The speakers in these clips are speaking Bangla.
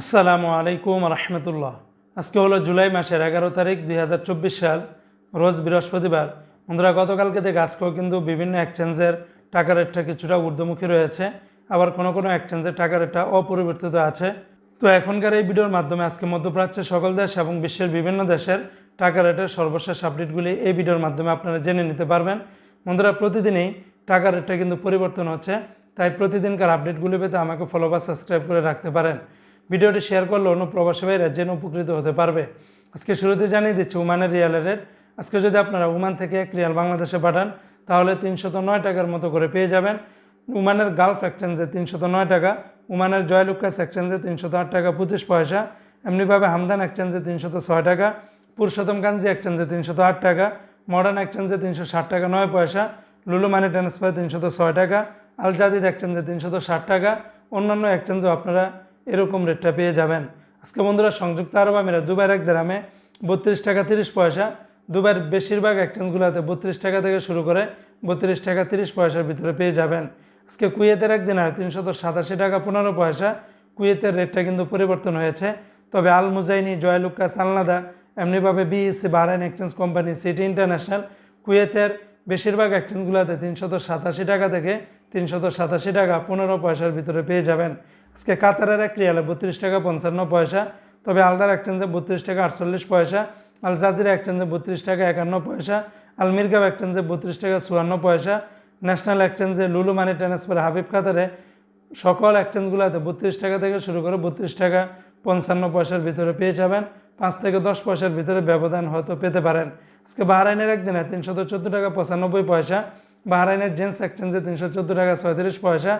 আসসালামু আলাইকুম রহমতুল্লাহ। আজকে হলো জুলাই মাসের এগারো তারিখ দুই হাজার চব্বিশ সাল, রোজ বৃহস্পতিবার। বন্ধুরা, গতকালকে থেকে আজকেও কিন্তু বিভিন্ন এক্সচেঞ্জের টাকা রেটটা কিছুটা ঊর্ধ্বমুখী রয়েছে। আবার কোনো কোনো এক্সচেঞ্জের টাকা রেটটা অপরিবর্তিত আছে। তো এখনকার এই ভিডিওর মাধ্যমে আজকে মধ্যপ্রাচ্যের সকল দেশ এবং বিশ্বের বিভিন্ন দেশের টাকা রেটের সর্বশেষ আপডেটগুলি এই ভিডিওর মাধ্যমে আপনারা জেনে নিতে পারবেন। বন্ধুরা, প্রতিদিনই টাকা রেটটা কিন্তু পরিবর্তন হচ্ছে। তাই প্রতিদিনকার আপডেটগুলি পেতে আমাকে ফলো বা সাবস্ক্রাইব করে রাখতে পারেন। ভিডিওটি শেয়ার করলে অন্য প্রবাসী জেনে উপকৃত হতে পারবে। আজকে শুরুতে জানিয়ে দিচ্ছি, উমানের রিয়ালের রেট আজকে যদি আপনারা উমান থেকে এক রিয়াল বাংলাদেশে পাঠান, তাহলে তিনশত নয় টাকার মতো করে পেয়ে যাবেন। উমানের গালফ এক্সচেঞ্জে তিনশত নয় টাকা, উমানের জয়লুকাস এক্সচেঞ্জে তিনশত আট টাকা, পঁচিশ পয়সা। এমনিভাবে হামদান এক্সচেঞ্জে তিনশত ছয় টাকা পুরুষোত্তম কাঞ্জি এক্সচেঞ্জে তিনশত আট টাকা মডার্ন এক্সচেঞ্জে তিনশো ষাট টাকা, নয় পয়সা। লুলু মানি ট্রান্সফার তিনশত ছয় টাকা আল জাদিদ এক্সচেঞ্জে তিনশত ষাট টাকা। অন্যান্য এক্সচেঞ্জেও আপনারা এরকম রেটটা পেয়ে যাবেন। আজকে বন্ধুরা, সংযুক্ত আরব আমিরা দুবার এক দেরামে বত্রিশ টাকা তিরিশ পয়সা। দুবার বেশিরভাগ এক্সচেঞ্জগুলোতে বত্রিশ টাকা থেকে শুরু করে বত্রিশ টাকা তিরিশ পয়সার ভিতরে পেয়ে যাবেন। আজকে কুয়েতের একদিন আর তিনশত সাতাশি টাকা পনেরো পয়সা। কুয়েতের রেটটা কিন্তু পরিবর্তন হয়েছে। তবে আল মুজাইনি জয়লুক্কা সালনাদা, এমনিভাবে BSC Bahrain exchange company City International কুয়েতের বেশিরভাগ এক্সচেঞ্জগুলোতে তিনশত সাতাশি টাকা থেকে তিনশত সাতাশি টাকা পনেরো পয়সার ভিতরে পেয়ে যাবেন। আজকে কাতারের এক রিয়ালে বত্রিশ টাকা পঞ্চান্ন পয়সা, তবে আলদার এক্সচেঞ্জে বত্রিশ টাকা আটচল্লিশ পয়সা আল জাজিরা এক্সচেঞ্জে বত্রিশ টাকা একান্ন পয়সা আল মিরগাব এক্সচেঞ্জে বত্রিশ টাকা চুয়ান্ন পয়সা ন্যাশনাল এক্সচেঞ্জে লুলু মানি ট্রান্সফার হাবিব কাতারে সকল এক্সচেঞ্জগুলোতে বত্রিশ টাকা থেকে শুরু করে বত্রিশ টাকা পঞ্চান্ন পয়সার ভিতরে পেয়ে যাবেন। পাঁচ থেকে দশ পয়সার ভিতরে ব্যবধান হয়তো পেতে পারেন। আজকে বাহরাইনের একদিনে তিনশত চোদ্দ টাকা পঁচানব্বই পয়সা, বাহরাইনের জেন্টস এক্সচেঞ্জে তিনশো চোদ্দ টাকা ছয়ত্রিশ পয়সা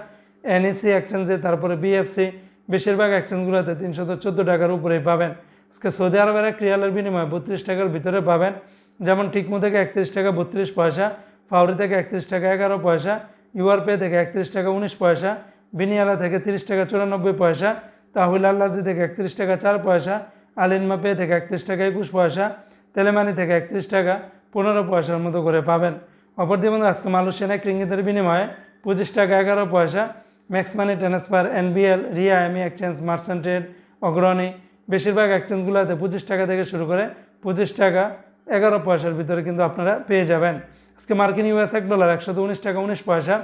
এনইসি এক্সচেঞ্জে তারপরে বিএফসি বেশিরভাগ এক্সচেঞ্জগুলোতে তিনশত চোদ্দ টাকার উপরেই পাবেন। আজকে সৌদি আরবের এক রিয়ালের বিনিময়ে বত্রিশ টাকার ভিতরে পাবেন। যেমন টিকমো থেকে একত্রিশ টাকা বত্রিশ পয়সা, ফাউরি থেকে একত্রিশ টাকা এগারো পয়সা, ইউআরপে থেকে একত্রিশ টাকা উনিশ পয়সা, বিনিয়ালা থেকে তিরিশ টাকা চুরানব্বই পয়সা, তাহুল আল্লাজি থেকে একত্রিশ টাকা চার পয়সা আলিনমা পে থেকে একত্রিশ টাকা একুশ পয়সা, তেলেমানি থেকে একত্রিশ টাকা পনেরো পয়সার মতো করে পাবেন। অপরদিকে বন্ধুরা, আজকে মালয়েশিয়ান এক রিঙ্গিতের বিনিময়ে পঁচিশ টাকা এগারো পয়সা Max Money Transfer NBL Ria এমি এক্সচেঞ্জ মার্সেন্টেড অগ্রণী বেশিরভাগ এক্সচেঞ্জগুলোতে পঁচিশ টাকা থেকে শুরু করে পঁচিশ টাকা, এগারো পয়সার ভিতরে কিন্তু আপনারা পেয়ে যাবেন। আজকে মার্কিন ইউএস এক ডলার একশো উনিশ টাকা, উনিশ পয়সা।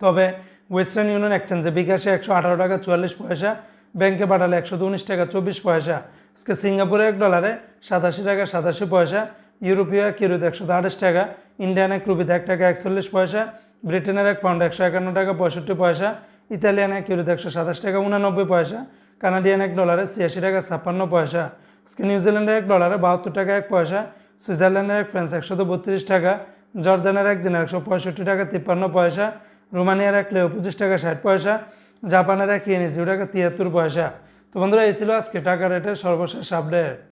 তবে ওয়েস্টার্ন ইউনিয়ন এক্সচেঞ্জে বিকাশে একশো আঠারো টাকা, চুয়াল্লিশ পয়সা। ব্যাংকে পাঠালে একশো উনিশ টাকা, চব্বিশ পয়সা। আজকে সিঙ্গাপুরে এক ডলারে সাতাশি টাকা, সাতাশি পয়সা। ইউরোপীয় কিরুতে একশো আঠাশ টাকা। ইন্ডিয়ান এক রুপিতে এক টাকা একচল্লিশ পয়সা। ব্রিটেনের এক পাউন্ড একশো একান্ন টাকা পঁয়ষট্টি পয়সা। ইতালিয়ান এক ইউরোতে একশো সাতাশ টাকা উনানব্বই পয়সা। কানাডিয়ান এক ডলারে ছিয়াশি টাকা ছাপ্পান্ন পয়সা। নিউজিল্যান্ডের এক ডলারে বাহাত্তর টাকা এক পয়সা। সুইজারল্যান্ডের এক ফ্রান্স একশো বত্রিশ টাকা। জর্দানের এক দিনের একশো পঁয়ষট্টি টাকা তিপ্পান্ন পয়সা। রোমানিয়ার এক লেও পঁচিশ টাকা ষাট পয়সা। জাপানের এক ইয়েন টাকা তিয়াত্তর পয়সা। তো বন্ধুরা, এই ছিল আজকে টাকা রেটের সর্বশেষ আপডেট